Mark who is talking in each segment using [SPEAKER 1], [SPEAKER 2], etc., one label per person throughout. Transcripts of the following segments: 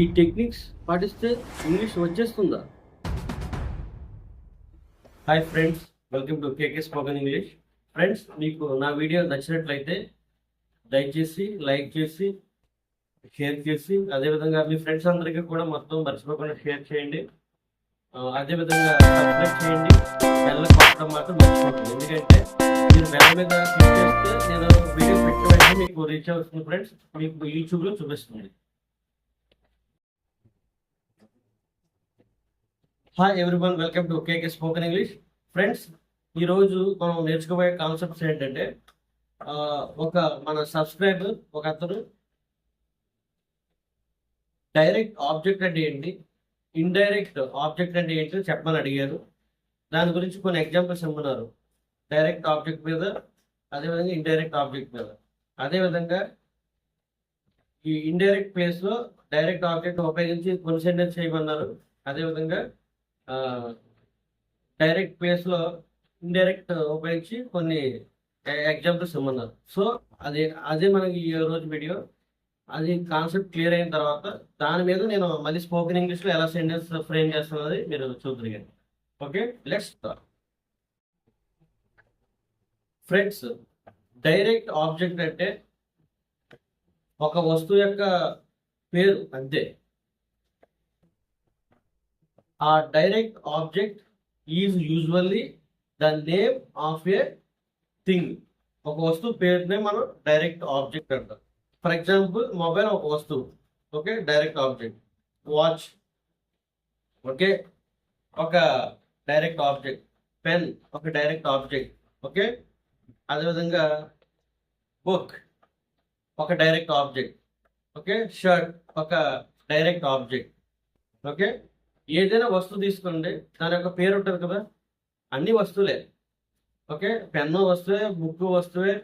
[SPEAKER 1] ఈ టెక్నిక్స్ పాటిస్తే ఇంగ్లీష్ వచ్చేస్తుందా? Hi friends welcome to K K spoken English friends మీకు నా వీడియో నచ్చినట్లయితే దయచేసి లైక్ చేసి షేర్ చేసి అదేవిధంగా మీ ఫ్రెండ్స్ అందరికీ కూడా మొత్తం మర్చిపోకుండా షేర్ చేయండి. అదేవిధంగా సబ్స్క్రైబ్ చేయండి. బెల్ల కొట్టడం మాత్రం మర్చిపోతుంది ఎందుకంటే మీరు బెల్ల మీద క్లిక్ చేస్తే నేను వీడియో పెట్టిన మీకు రీచ్ అవుతుంది ఫ్రెండ్స్ మీకు యూట్యూబ్లో చూపిస్తుంది. Hi everyone welcome to K K spoken English friends ఈరోజు మనం నేర్చుకోబోయే కాన్సెప్ట్స్ ఏంటంటే ఒక మన సబ్స్క్రైబర్ ఒక అతను డైరెక్ట్ ఆబ్జెక్ట్ అంటే ఏంటి? ఇండైరెక్ట్ ఆబ్జెక్ట్ అంటే ఏంటి చెప్పమని అడిగారు. దాని గురించి కొన్ని ఎగ్జాంపుల్స్ ఇమ్మన్నారు. డైరెక్ట్ ఆబ్జెక్ట్ మీద అదేవిధంగా ఇండైరెక్ట్ ఆబ్జెక్ట్ మీద. అదేవిధంగా ఈ ఇండైరెక్ట్ ప్లేస్లో డైరెక్ట్ ఆబ్జెక్ట్ ఉపయోగించి కొన్ని సెంటెన్స్ చేయమన్నారు అదేవిధంగా డైరెక్ట్ ప్లేస్లో ఇండైరెక్ట్ ఉపయోగించి కొన్ని ఎగ్జాంపుల్స్ ఇవ్వమన్నారు. సో అది అదే మనకి ఈ రోజు వీడియో అది కాన్సెప్ట్ క్లియర్ అయిన తర్వాత దాని మీద నేను మళ్ళీ స్పోకెన్ ఇంగ్లీష్లో ఎలా సెంటెన్స్ ఫ్రేమ్ చేస్తున్నది మీరు చూద్దరు okay let's friends direct object అంటే ఒక వస్తువు యొక్క పేరు అంతే. ఆ direct object is usually the name of a thing ఒక వస్తువు పేరునే మనం డైరెక్ట్ ఆబ్జెక్ట్ అంటాం. ఫర్ ఎగ్జాంపుల్ మొబైల్ ఒక వస్తువు. Okay direct object watch okay ఒక డైరెక్ట్ ఆబ్జెక్ట్ పెన్ ఒక డైరెక్ట్ ఆబ్జెక్ట్ ఓకే అదేవిధంగా బుక్ ఒక డైరెక్ట్ ఆబ్జెక్ట్ ఓకే షర్ట్ ఒక డైరెక్ట్ ఆబ్జెక్ట్ ఓకే ఏదైనా వస్తువు తీసుకోండి దాని యొక్క పేరు ఉంటుంది కదా అన్ని వస్తువులే. ఓకే? పెన్ను వస్తువే బుక్ వస్తువే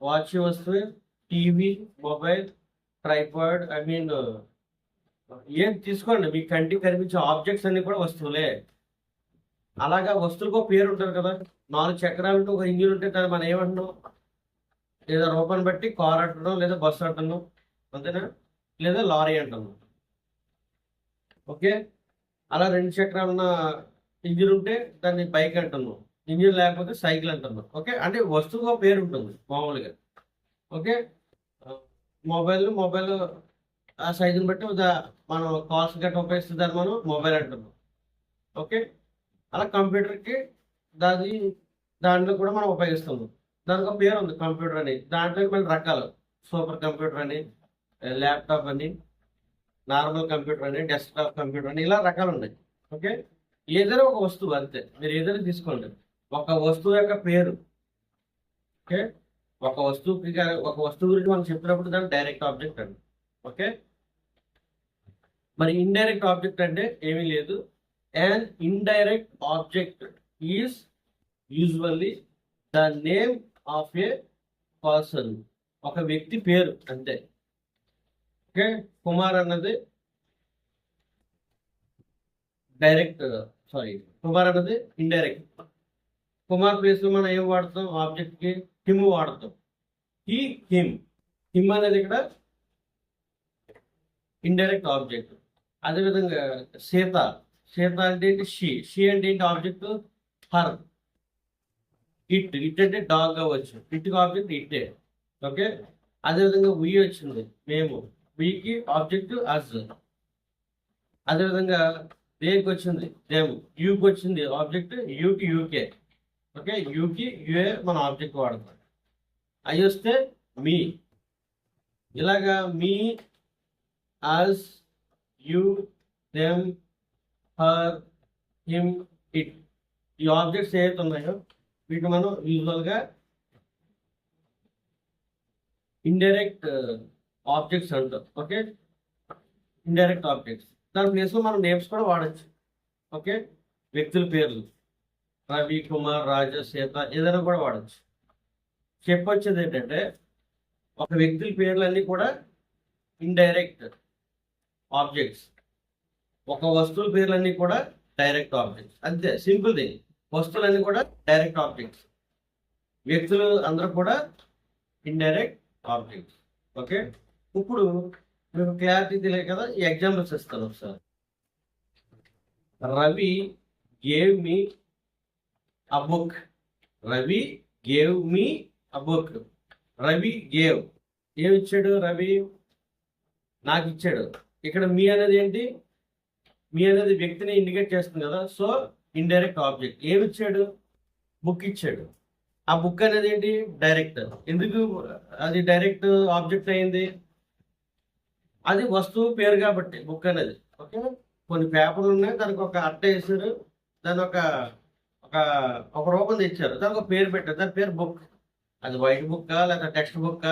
[SPEAKER 1] watch వస్తువే TV mobile tripod I mean ఏం తీసుకోండి మీ కంటికి కనిపించే ఆబ్జెక్ట్స్ అన్ని కూడా వస్తువులే. అలాగా వస్తువులకు ఒక పేరు ఉంటుంది కదా నాలుగు చక్రాలు ఒక ఇంజిన్ ఉంటే దాన్ని మనం ఏమంటున్నాం? లేదా రూపాన్ని బట్టి కార్ అంటున్నాం లేదా బస్సు అంటున్నాం అంతేనా? లేదా లారీ అంటున్నాం. ఓకే? అలా రెండు చక్రాలు ఉన్న ఇంజిన్ ఉంటే దాన్ని బైక్ అంటున్నాం ఇంజిన్ లేకపోతే సైకిల్ అంటున్నాం ఓకే? అంటే వస్తువు ఒక పేరు ఉంటుంది మామూలుగా. ఓకే? మొబైల్ మొబైల్ ఆ సైజుని బట్టి దా- మనం కాల్స్ గట్ట ఉపయోగిస్తే దాన్ని మనం మొబైల్ అంటున్నాం ఓకే? అలా కంప్యూటర్కి దాని దాంట్లో కూడా మనం ఉపయోగిస్తున్నాం దానికి ఒక పేరు ఉంది కంప్యూటర్ అని. దాంట్లో మళ్ళీ రకాలు. సూపర్ కంప్యూటర్ అని ల్యాప్టాప్ అని నార్మల్ కంప్యూటర్ అని డెస్క్టాప్ కంప్యూటర్ అని ఇలా రకాలు ఉన్నాయి. ఓకే? ఏదైనా ఒక వస్తువు అంతే. మీరు ఏదైనా తీసుకోండి. ఒక వస్తువు యొక్క పేరు. ఓకే? ఒక వస్తువుకి ఒక వస్తువు గురించి మనం చెప్పినప్పుడు దాని డైరెక్ట్ ఆబ్జెక్ట్ అండి. ఓకే? మరి ఇండైరెక్ట్ ఆబ్జెక్ట్ అంటే ఏమీ లేదు. And indirect object is usually the name of a person ఒక వ్యక్తి పేరు అంతే. ఓకే? కుమార్ అన్నది డైరెక్ట్ సారీ కుమార్ అన్నది ఇండైరెక్ట్ కుమార్ ప్లేస్లో మనం ఏం వాడతాం? ఆబ్జెక్ట్కి హిమ్ వాడతాం. ఈ హిమ్ హిమ్ అనేది ఇక్కడ ఇండైరెక్ట్ ఆబ్జెక్ట్ అదేవిధంగా సీత సీత అంటే ఏంటి? షీ షీ అంటే ఏంటి ఆబ్జెక్ట్ హర్ ఇట్ ఇట్ అంటే డాగ్ అవ్వచ్చు ఇట్కి ఆబ్జెక్ట్ ఇట్టే ఓకే అదేవిధంగా వి వచ్చింది మేము. వికి ఆబ్జెక్ట్ అస్ అదేవిధంగా దేనికి వచ్చింది? దేవు. యూకి వచ్చింది ఆబ్జెక్ట్ యూకి యూకే ఓకే యూకి యూఏ మన ఆబ్జెక్ట్ వాడతాం అవి వస్తే మీ ఇలాగా me us you them her him it ఈ ఆబ్జెక్ట్స్ ఏవైతే ఉన్నాయో వీటిని మనం యూజువల్గా ఇండైరెక్ట్ ఆబ్జెక్ట్స్ అంటాం ఓకే ఇండైరెక్ట్ ఆబ్జెక్ట్స్ దాని ప్లేస్లో మనం నేమ్స్ కూడా వాడచ్చు. ఓకే వ్యక్తుల పేర్లు. రవి కుమార్ రాజా సీత ఏదైనా కూడా వాడచ్చు. చెప్పొచ్చేది ఏంటంటే ఒక వ్యక్తుల పేర్లన్నీ కూడా ఇండైరెక్ట్ ఆబ్జెక్ట్స్ ఒక వస్తువుల పేర్లన్నీ కూడా డైరెక్ట్ ఆబ్జెక్ట్స్ అంతే సింపుల్ థింగ్ వస్తువులన్నీ కూడా డైరెక్ట్ ఆబ్జెక్ట్స్ వ్యక్తులు అందరూ కూడా ఇండైరెక్ట్ ఆబ్జెక్ట్స్ ఓకే ఇప్పుడు మీకు క్లారిటీ తెలియదు కదా ఈ ఎగ్జాంపుల్స్ ఇస్తాను ఒకసారి. Ravi gave me a book Ravi gave me a book Ravi gave ఏమి ఇచ్చాడు రవి? నాకు ఇచ్చాడు. ఇక్కడ మీ అనేది ఏంటి? మీ అనేది వ్యక్తిని ఇండికేట్ చేస్తుంది కదా సో ఇండైరెక్ట్ ఆబ్జెక్ట్ ఏమి ఇచ్చాడు? బుక్ ఇచ్చాడు. ఆ బుక్ అనేది ఏంటి? డైరెక్ట్ ఎందుకు అది డైరెక్ట్ ఆబ్జెక్ట్ అయింది? అది వస్తువు పేరు కాబట్టి బుక్ అనేది. ఓకే. కొన్ని పేపర్లు ఉన్నాయి దానికి ఒక అట్ట వేసారు దాని ఒక ఒక ఒక రూపం తెచ్చారు. దానికి ఒక పేరు పెట్టారు దాని పేరు బుక్. అది వైట్ బుక్ లేదా టెక్స్ట్ బుక్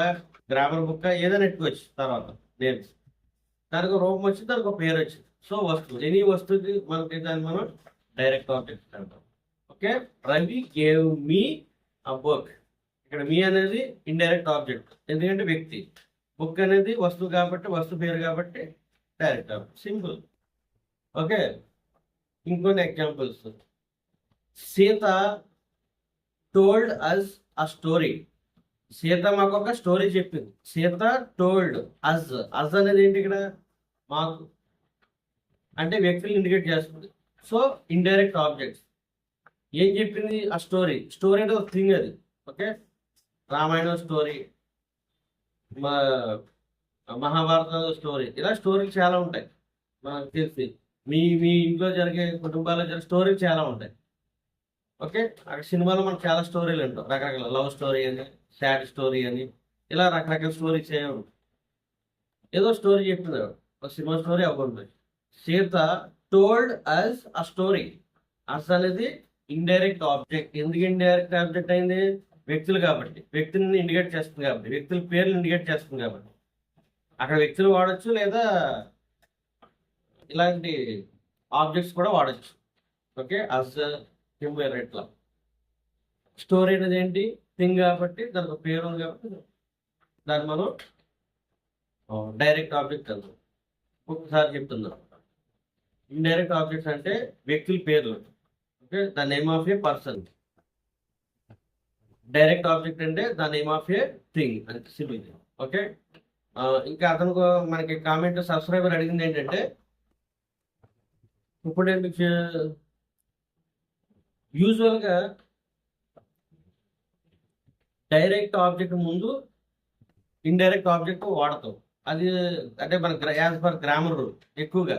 [SPEAKER 1] గ్రామర్ బుక్ ఏదైనా ఎట్టుకోవచ్చు తర్వాత నేమ్స్ దానికి రూపం వచ్చి దానికి ఒక పేరు వచ్చింది. సో వస్తువు ఎనీ వస్తువుకి మనకి దాన్ని మనం డైరెక్ట్ ఆబ్జెక్ట్ అంటాం okay? Ravi gave me a book ఇక్కడ మీ అనేది ఇండైరెక్ట్ ఆబ్జెక్ట్ ఎందుకంటే వ్యక్తి. బుక్ అనేది వస్తువు కాబట్టి వస్తువు పేరు కాబట్టి డైరెక్ట్ సింపుల్ ఓకే? ఇంకొన్ని examples. Sita told us a story. Sita మాకు ఒక స్టోరీ చెప్పింది. సీత టోల్డ్ అజ్ అజ్ అనేది ఏంటి ఇక్కడ? మాకు అంటే వ్యక్తులు ఇండికేట్ చేస్తుంది. So indirect objects. ఏం చెప్పింది ఆ స్టోరీ? స్టోరీ అంటే ఒక థింగ్ అది. Okay? Ramayanam story. Mahabharata story. ఇలా స్టోరీలు చాలా ఉంటాయి. మనకు తెలిసి. మీ మీ ఇంట్లో జరిగే కుటుంబాల్లో జరిగే స్టోరీలు చాలా ఉంటాయి. ఓకే? అక్కడ సినిమాలో మనకు చాలా స్టోరీలు ఉంటాయి. రకరకాల లవ్ స్టోరీ అని సాడ్ స్టోరీ అని ఇలా రకరకాల స్టోరీస్ చేయడం. ఏదో స్టోరీ చెప్పింది ఒక సినిమా స్టోరీ అవ్వండి Sita told us a story. Us అనేది ఇండైరెక్ట్ ఆబ్జెక్ట్. ఎందుకు ఇండైరెక్ట్ ఆబ్జెక్ట్ అయింది? వ్యక్తులు కాబట్టి. వ్యక్తులను ఇండికేట్ చేస్తుంది కాబట్టి. వ్యక్తుల పేర్లు ఇండికేట్ చేస్తుంది కాబట్టి. అక్కడ వ్యక్తులు వాడచ్చు లేదా ఇలాంటి ఆబ్జెక్ట్స్ కూడా వాడచ్చు. ఓకే? అస్ హిమ్వేర్ ఎట్లా స్టోరీ అనేది ఏంటి? థింగ్ కాబట్టి దానికి ఒక పేరు ఉంది కాబట్టి దాన్ని మనం డైరెక్ట్ ఆబ్జెక్ట్ అంటాం. ఒకసారి చెప్తున్నాం ఇండైరెక్ట్ ఆబ్జెక్ట్స్ అంటే వ్యక్తుల పేర్లు. Okay? The name of a person direct object అంటే the name of a thing అంటే సింపుల్ ఓకే? ఇంకా అతను మనకి కామెంట్ సబ్స్క్రైబర్ అడిగింది ఏంటంటే ఇప్పుడు నేను మీకు యూజువల్గా డైరెక్ట్ ఆబ్జెక్ట్ ముందు ఇండైరెక్ట్ ఆబ్జెక్ట్ వాడతాం. అది అంటే మన యాజ్ పర్ గ్రామర్ రూల్ ఎక్కువగా.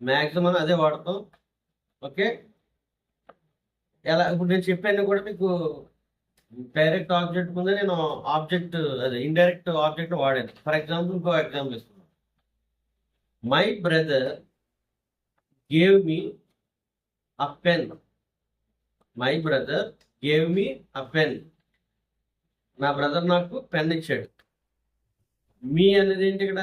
[SPEAKER 1] మ్యాక్సిమం అదే వాడతాం. ఓకే? ఎలా ఇప్పుడు నేను చెప్పాను కూడా మీకు డైరెక్ట్ ఆబ్జెక్ట్ ముందే నేను ఆబ్జెక్ట్ అదే ఇండైరెక్ట్ ఆబ్జెక్ట్ వాడాను. ఫర్ ఎగ్జాంపుల్ ఇంకో ఎగ్జాంపుల్ ఇస్తున్నాను my brother gave me a pen my brother gave me a pen నా బ్రదర్ నాకు పెన్ ఇచ్చాడు. మీ అనేది ఏంటి ఇక్కడ?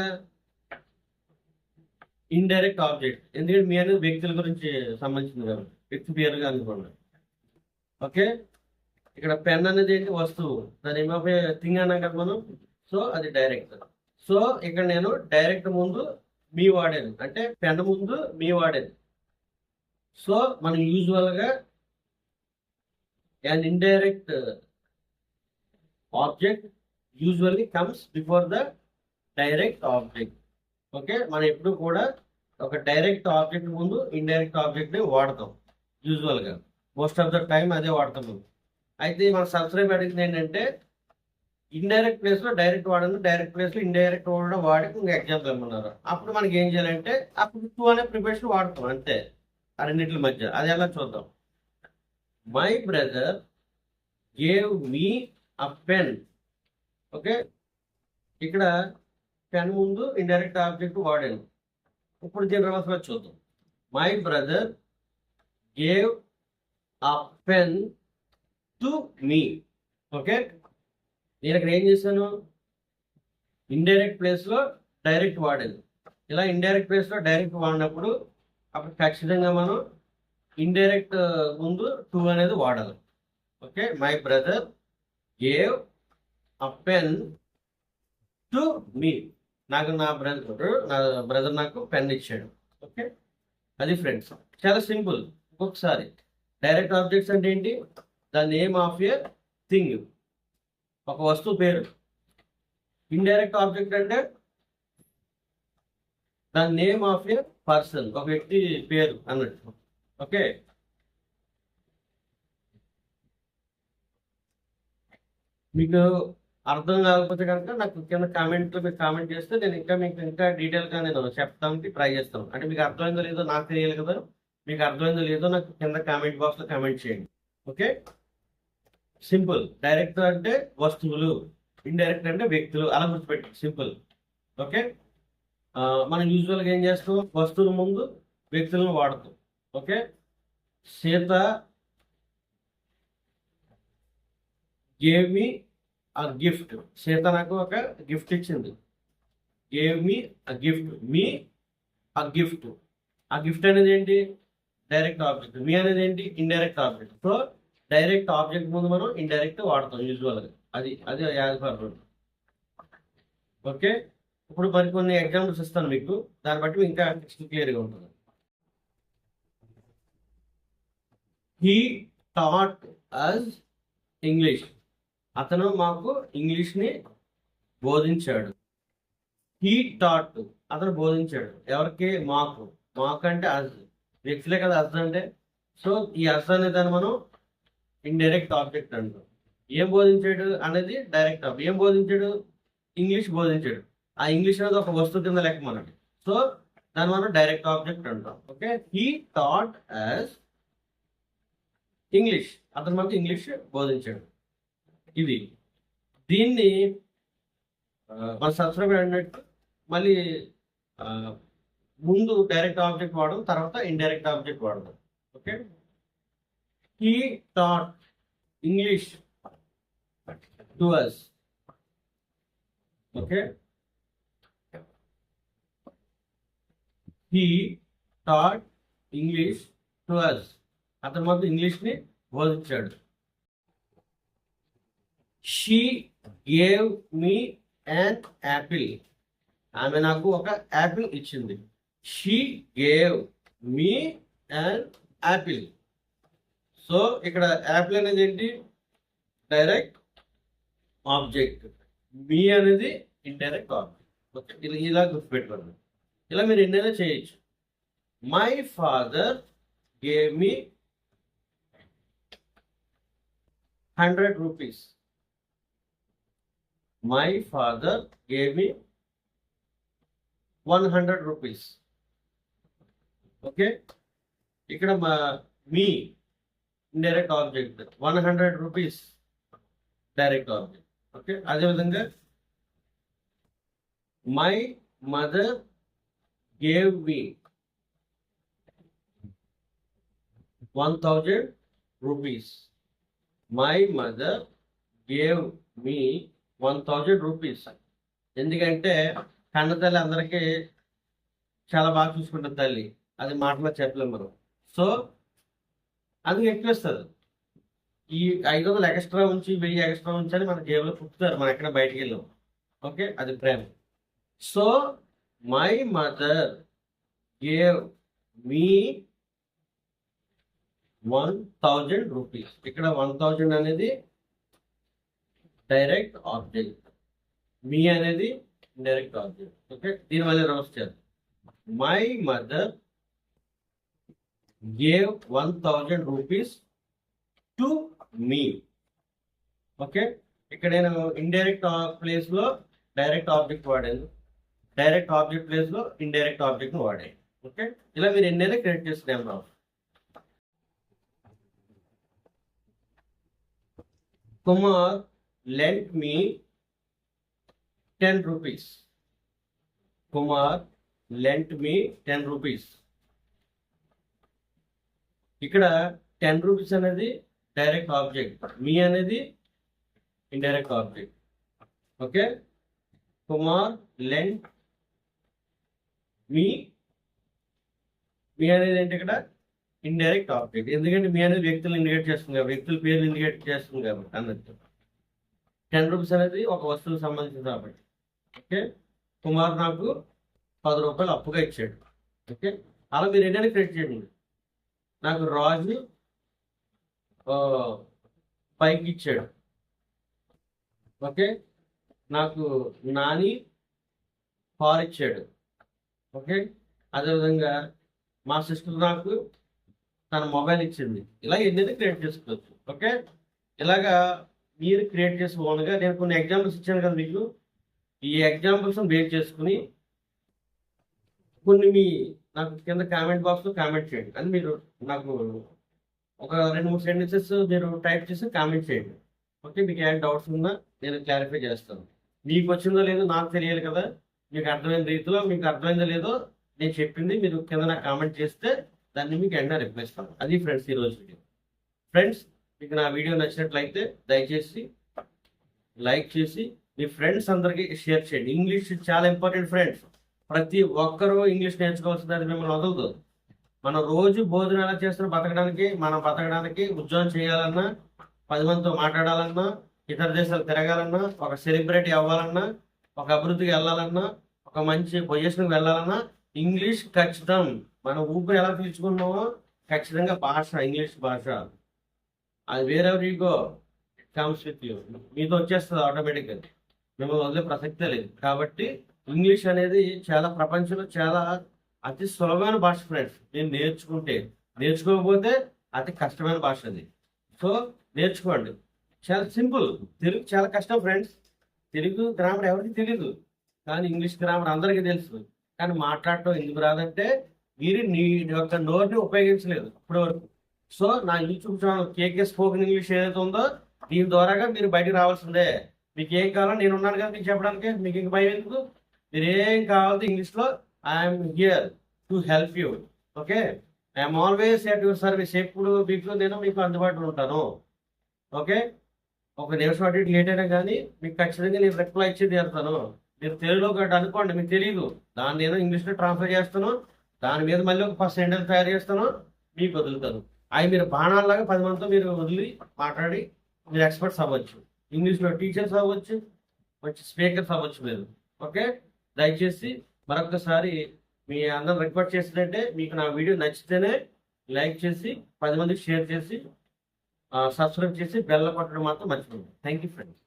[SPEAKER 1] ఇండైరెక్ట్ ఆబ్జెక్ట్ ఎందుకంటే మీ అనేది వ్యక్తుల గురించి సంబంధించింది కాబట్టి. వ్యక్తి పేరుగా అనుకోండి ఓకే ఇక్కడ పెన్ అనేది ఏంటి? వస్తువు. దాని ఏమో థింగ్ అన్నాం కదా మనం. సో అది డైరెక్ట్. సో ఇక్కడ నేను డైరెక్ట్ ముందు మీ వాడాను. అంటే పెన్ ముందు మీ వాడాను. సో మనం యూజువల్గా an indirect uh, object usually comes before the direct object okay మనం ఎప్పుడు కూడా ఒక డైరెక్ట్ ఆబ్జెక్ట్ ముందు ఇండైరెక్ట్ ఆబ్జెక్ట్ని వాడతాం. యూజువల్గా మోస్ట్ ఆఫ్ ద టైం అదే వాడతాం మేము అయితే మన సబ్స్క్రైబ్ అడిగింది ఏంటంటే ఇండైరెక్ట్ ప్లేస్లో డైరెక్ట్ వాడను డైరెక్ట్ ప్లేస్లో ఇండైరెక్ట్ వాడడం వాడి ఇంకా ఎగ్జాంపుల్ ఇమ్మన్నారు అప్పుడు మనకి ఏం చేయాలంటే అప్పుడు టూ అనే ప్రిపరేషన్ వాడతాం అంతే. ఆ రెండింటి మధ్య. అది ఎలా చూద్దాం? My brother gave me a pen okay ఇక్కడ పెన్ ముందు ఇండైరెక్ట్ ఆబ్జెక్ట్ వాడాను. ఇప్పుడు దీని రివర్స్లో చూద్దాం. My brother gave a pen to me okay? నేను ఇక్కడ ఏం చేశాను? ఇండైరెక్ట్ ప్లేస్లో డైరెక్ట్ వాడాను. ఇలా ఇండైరెక్ట్ ప్లేస్లో డైరెక్ట్ వాడినప్పుడు అప్పుడు ఖచ్చితంగా మనం ఇండైరెక్ట్ ముందు టూ అనేది వాడాలి. Okay? My brother gave a pen to me నాకు నా బ్రదర్ నా బ్రదర్ నాకు పెన్ ఇచ్చాడు. ఓకే? అది ఫ్రెండ్స్ చాలా సింపుల్. ఒక్కొక్కసారి. డైరెక్ట్ ఆబ్జెక్ట్స్ అంటే ఏంటి? The name of a thing ఒక వస్తువు పేరు. ఇండైరెక్ట్ ఆబ్జెక్ట్ అంటే the name of a person ఒక వ్యక్తి పేరు అన్నట్టు. ఓకే మీకు అర్థం కాకపోతే కనుక నాకు కింద కామెంట్ మీరు కామెంట్ చేస్తే నేను ఇంకా మీకు ఇంకా డీటెయిల్గా నేను చెప్తానికి ట్రై చేస్తాను. అంటే మీకు అర్థమైందో లేదో నాకు తెలియాలి కదా. మీకు అర్థమైందో లేదో నాకు కింద కామెంట్ బాక్స్లో కామెంట్ చేయండి. Okay simple. డైరెక్ట్ అంటే వస్తువులు ఇండైరెక్ట్ అంటే వ్యక్తులు అలా గుర్తుపెట్టి సింపుల్ ఓకే? మనం యూజువల్గా ఏం చేస్తాం? వస్తువుల ముందు వ్యక్తులను వాడతాం. ఓకే? సీత గేవ్ మీ ఆ గిఫ్ట్ సీత నాకు ఒక గిఫ్ట్ ఇచ్చింది. గేవ్ మీ ఆ గిఫ్ట్ మీ ఆ గిఫ్ట్ ఆ గిఫ్ట్ అనేది ఏంటి? డైరెక్ట్ ఆబ్జెక్ట్ మీ అనేది ఏంటి? Indirect object so direct object ముందు మనం ఇండైరెక్ట్ వాడతాం యూజువల్గా. అది అది యాజ్ పర్ ఓకే? ఇప్పుడు మరికొన్ని ఎగ్జాంపుల్స్ ఇస్తాను మీకు. దాన్ని బట్టి ఇంకా క్లియర్గా ఉంటుంది. హీ టాట్ అస్ ఇంగ్లీష్ అతను మాకు ఇంగ్లీష్ని బోధించాడు. హీ టాట్ అతను బోధించాడు. ఎవరికి? మాకు. మాకు అంటే అజ్ వ్యక్తులే కదా అజ్ అంటే? సో ఈ అజ్ అనే దాన్ని మనం ఇండైరెక్ట్ ఆబ్జెక్ట్ అంటాం ఏం బోధించాడు అనేది డైరెక్ట్ ఆబ్జెక్ట్ ఏం బోధించాడు? ఇంగ్లీష్ బోధించాడు. ఆ ఇంగ్లీష్ అనేది ఒక వస్తువు కింద లెక్క మనకి సో దాన్ని మనం డైరెక్ట్ ఆబ్జెక్ట్ అంటాం. Okay he thought as English అతను మనకు ఇంగ్లీష్ బోధించాడు. ఇది. దీన్ని మన సబ్స్క్రైబర్ అన్నట్టు మళ్ళీ ముందు డైరెక్ట్ ఆబ్జెక్ట్ వాడడం తర్వాత ఇండైరెక్ట్ ఆబ్జెక్ట్ వాడదాం. Okay he thought English to us okay he taught English to us అతను మాకు ఇంగ్లీష్ని బోధించాడు she gave me and apple ఆమె నాకు ఒక యాపిల్ ఇచ్చింది she gave me and apple so ఇక్కడ యాపిల్ అనేది ఏంటి? డైరెక్ట్ ఆబ్జెక్ట్ మీ అనేది ఇండైరెక్ట్ ఆబ్జెక్ట్ ఓకే ఇలా ఇలా గుర్తుపెట్టుకోండి. ఇలా మీరు ఎన్నైనా చేయొచ్చు. My father gave me hundred rupees my father gave me one hundred rupees okay? ఇక్కడ మా me indirect object one hundred rupees direct object okay అదేవిధంగా my mother gave me one thousand rupees my mother gave me one thousand rupees ఎందుకంటే కన్నతల్లి అందరికీ చాలా బాగా చూసుకుంటుంది తల్లి. అది మాటలో చెప్పలేము మనం. సో అది ఎక్కువ ఈ ఐదు వందలు ఎక్స్ట్రా ఉంచి వెయ్యి ఎక్స్ట్రా ఉంచి అని మన జేబులో పుట్టుతారు. మనం ఎక్కడ బయటికి వెళ్ళాం ఓకే? అది ప్రేమ. So my mother gave me one thousand rupees. ఇక్కడ వన్ థౌజండ్ అనేది డైరెక్ట్ ఆబ్జెక్ట్. మీ అనేది డైరెక్ట్ ఆబ్జెక్ట్. ఓకే? దీని వల్ల reverse my mother gave one thousand rupees to me okay ఇక్కడ నేను ఇండైరెక్ట్ ప్లేస్లో డైరెక్ట్ ఆబ్జెక్ట్ వాడాను. డైరెక్ట్ ఆబ్జెక్ట్ ప్లేస్లో ఇండైరెక్ట్ ఆబ్జెక్ట్ వాడాను. ఓకే ఇలా మీరు ఎన్నైనా క్రియేట్ చేసుకున్నాం Rao Kumar lent me 10 rupees. Kumar lent me 10 rupees ఇక్కడ టెన్ రూపీస్ అనేది డైరెక్ట్ ఆబ్జెక్ట్ మీ అనేది indirect object okay Kumar lent me me అనేది ఏంటి ఇక్కడ? ఇండైరెక్ట్ ఆబ్జెక్ట్ ఎందుకంటే మీ అనేది వ్యక్తులు ఇండికేట్ చేస్తుంది కాబట్టి వ్యక్తుల పేర్లు ఇండికేట్ చేస్తుంది కాబట్టి అన్నట్టు టెన్ రూపీస్ అనేది ఒక వస్తువుకు సంబంధించింది కాబట్టి. ఓకే కుమార్ నాకు పది రూపాయలు అప్పుగా ఇచ్చాడు. ఓకే అలా మీరు ఏంటంటే క్రెడిట్ చేయండి. నాకు రాజు పైకి ఇచ్చాడు. ఓకే? నాకు నాని పారిచ్చాడు ఓకే? అదేవిధంగా మా సిస్టర్ నాకు తన మొబైల్ ఇచ్చింది. ఇలా ఎన్నైతే క్రియేట్ చేసుకోవచ్చు. ఓకే? ఇలాగా మీరు క్రియేట్ చేసి ఓన్గా నేను కొన్ని ఎగ్జాంపుల్స్ ఇచ్చాను కదా మీకు. ఈ ఎగ్జాంపుల్స్ బేస్ చేసుకుని కొన్ని మీ నాకు కింద కామెంట్ బాక్స్లో కామెంట్ చేయండి. అని మీరు నాకు ఒక రెండు మూడు సెంటెన్సెస్ మీరు టైప్ చేసి కామెంట్ చేయండి. ఓకే మీకు ఏమైనా డౌట్స్ ఉన్నా నేను క్లారిఫై చేస్తాను. మీకు వచ్చిందో లేదో నాకు తెలియాలి కదా. మీకు అర్థమైన రీతిలో మీకు అర్థమైందో లేదో నేను చెప్పింది మీరు కింద నాకు కామెంట్ చేస్తే దాన్ని మీకు ఎండ రిప్లై అది ఫ్రెండ్స్ ఈరోజు వీడియో ఫ్రెండ్స్ మీకు నా వీడియో నచ్చినట్లయితే దయచేసి లైక్ చేసి మీ ఫ్రెండ్స్ అందరికీ షేర్ చేయండి. ఇంగ్లీష్ చాలా ఇంపార్టెంట్ ఫ్రెండ్స్ ప్రతి ఒక్కరూ ఇంగ్లీష్ నేర్చుకోవాల్సింది అది మిమ్మల్ని వదలదు. మనం రోజు భోజనం ఎలా చేస్తున్న బతకడానికి మనం బతకడానికి ఉద్యోగం చేయాలన్నా పది మందితో మాట్లాడాలన్నా ఇతర దేశాలు తిరగాలన్నా ఒక సెలబ్రిటీ అవ్వాలన్నా ఒక అభివృద్ధికి వెళ్ళాలన్నా ఒక మంచి పొజిషన్కి వెళ్ళాలన్నా ఇంగ్లీష్ ఖచ్చితం. మనం ఊపిరి ఎలా పీల్చుకున్నామో ఖచ్చితంగా భాష ఇంగ్లీష్ భాష. అది వేరే రీగో కమ్స్ విత్ యూ మీతో వచ్చేస్తుంది ఆటోమేటిక్గా మిమ్మల్ని వదిలే ప్రసక్తే లేదు. కాబట్టి ఇంగ్లీష్ అనేది చాలా ప్రపంచంలో చాలా అతి సులభమైన భాష ఫ్రెండ్స్ నేను నేర్చుకుంటే నేర్చుకోకపోతే అతి కష్టమైన భాష అది. సో నేర్చుకోండి. చాలా సింపుల్. తెలుగు చాలా కష్టం ఫ్రెండ్స్ తెలుగు గ్రామర్ ఎవరికి తెలియదు కానీ ఇంగ్లీష్ గ్రామర్ అందరికీ తెలుసు. కానీ మాట్లాడటం ఎందుకు రాదంటే మీరు నీ యొక్క నోరుని ఉపయోగించలేదు ఇప్పటి వరకు సో నా YouTube channel KK spoken English ఏదైతే ఉందో దీని ద్వారాగా మీరు బయటకు రావాల్సిందే. మీకు ఏం కావాలో నేను ఉన్నాను కదా మీకు చెప్పడానికి మీకు ఇంక భయం ఎందుకు? మీరు ఏం కావాలో ఇంగ్లీష్లో I'm here to help you okay I'm always at your service ఎప్పుడు మీకు నేను మీకు అందుబాటులో ఉంటాను. ఓకే ఒక నిమిషం అటు ఇటు లేట్ అయినా కానీ మీకు ఖచ్చితంగా నేను రిప్లై ఇచ్చి తీరుతాను. మీరు తెలుగులో ఒకటి అనుకోండి మీకు తెలియదు దాన్ని నేను ఇంగ్లీష్లో ట్రాన్స్ఫర్ చేస్తాను. దాని మీద మళ్ళీ ఒక ఫస్ట్ సెంటెన్స్ తయారు చేస్తాను. మీకు వదులుతాను. అవి మీరు బాణాల్లాగా పది మందితో మీరు వదిలి మాట్లాడి మీరు ఎక్స్పర్ట్స్ అవ్వచ్చు. ఇంగ్లీష్లో టీచర్స్ అవ్వచ్చు మంచి స్పీకర్స్ అవ్వచ్చు మీరు. ఓకే దయచేసి మరొకసారి మీ అందరం రిక్వెస్ట్ చేసినట్టే మీకు నా వీడియో నచ్చితేనే లైక్ చేసి పది మందికి షేర్ చేసి సబ్స్క్రైబ్ చేసి బెల్ల కొట్టడం మాత్రం మర్చిపోండి థ్యాంక్ యూ ఫ్రెండ్స్